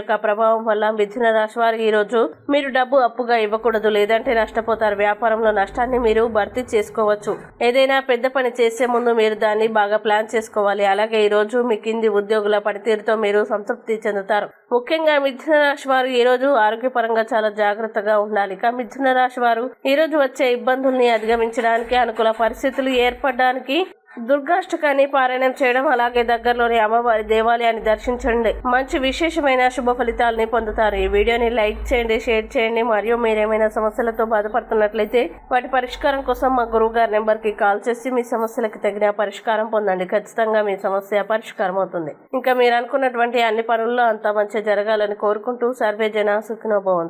యొక్క ప్రభావం వల్ల మిథున రాశి వారు ఈ రోజు మీరు డబ్బు అప్పుగా ఇవ్వకూడదు లేదంటే నష్టపోతారు. వ్యాపారంలో నష్టాన్ని మీరు భర్తీ చేసుకోవచ్చు. ఏదైనా పెద్ద పని చేసే ముందు మీరు దాన్ని బాగా ప్లాన్ చేసుకోవాలి. అలాగే ఈ రోజు మీ కింది ఉద్యోగుల పనితీరుతో మీరు సంతృప్తి చెందుతారు. ముఖ్యంగా మిథున రాశి వారు ఈరోజు ఆరోగ్యపరంగా చాలా జాగ్రత్తగా ఉండాలి. ఇక మిథున రాశి వారు ఈరోజు వచ్చే ఇబ్బందుల్ని అధిగమించడానికి అనుకూల పరిస్థితులు ఏర్పడడానికి దుర్గాష్టకాన్ని పారాయణం చేయడం అలాగే దగ్గరలోని అమ్మవారి దేవాలయాన్ని దర్శించండి. మంచి విశేషమైన శుభ ఫలితాలని పొందుతారు. ఈ వీడియోని లైక్ చేయండి షేర్ చేయండి. మరియు మీరేమైనా సమస్యలతో బాధపడుతున్నట్లయితే వాటి పరిష్కారం కోసం మా గురువు గారి నెంబర్కి కాల్ చేసి మీ సమస్యలకు తగిన పరిష్కారం పొందండి. ఖచ్చితంగా మీ సమస్య పరిష్కారం అవుతుంది. ఇంకా మీరు అనుకున్నటువంటి అన్ని పనుల్లో అంతా మంచి జరగాలని కోరుకుంటూ సర్వే జన సుఖినోభవంతు